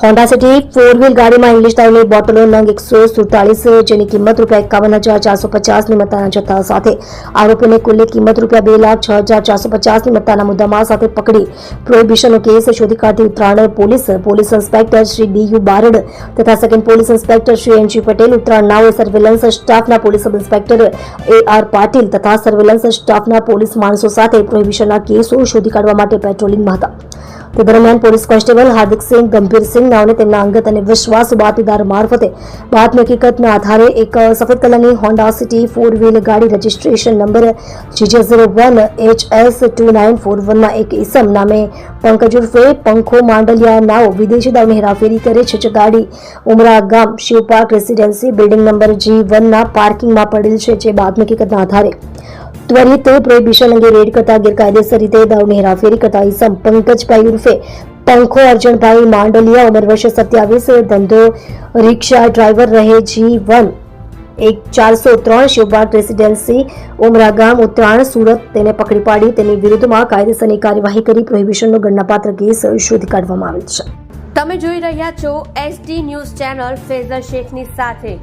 Honda City four wheel ગાડીમાં English દારૂની બોટલો નંગ એકસો સુડતાલીસ જેની કિંમત રૂપિયા એકાવન હજાર ચારસો પચાસની મત્તાના જથ્થા સાથે. આરોપીને કુલ્લે કિંમત રૂપિયા બે લાખ છ હજાર ચારસો પચાસની મત્તાના મુદ્દામાલ સાથે પકડી. પ્રોહિબિશનનો કેસ શોધી કાઢતી Uttarayan police police inspector Shri D U Barad તથા second police inspector Shri N G Patel Uttarayan surveillance સ્ટાફના police sub inspector A R Patil તથા સર્વેલન્સ સ્ટાફના પોલીસ માણસો સાથે પ્રોહિબિશનના કેસો શોધી કાઢવા માટે પેટ્રોલિંગમાં હતા. તે દરમિયાન પોલીસ કોન્સ્ટેબલ હાર્દિકસિંહ ગંભીરસિંહ નાઓને તેમના અંગત અને વિશ્વાસ બાતમીદાર મારફતે બાતમી હકીકતના આધારે એક સફેદ કલરની હોન્ડા સિટી ફોર વ્હીલ ગાડી registration number G J zero one H S two nine four વનમાં એક ઈસમ નામે પંકજ ઉર્ફે પંખો માંડલિયા નાઓ વિદેશી દાવની હેરાફેરી કરે છે. જે ગાડી ઉમરા ગામ Shivpark residency building number G વનના પાર્કિંગમાં પડેલ છે. જે બાતમી હકીકતના આધારે ત્વરિત પ્રોહિબિશન અંગે રેડ કરતા ગેરકાયદેસર રીતે દારૂની હેરાફેરી કરતા ઈસમ પંકજભાઈ ઉર્ફે પંખો અર્જણભાઈ માંડલિયા ઉંમર વર્ષ સત્યાવીસ ધંધો રિક્ષા ડ્રાઈવર રહે જી વન એક ચારસો ત્રણ શિવબાગ રેસિડેન્સી ઉમરા ગામ ઉત્તરાયણ સુરત તેને પકડી પાડી તેની વિરુદ્ધમાં કાયદેસરની કાર્યવાહી કરી પ્રોહિબિશનનો ગણનાપાત્ર કેસ શોધી કાઢવામાં આવેલ છે. તમે જોઈ રહ્યા છો S D news channel Fezar શેખની સાથે.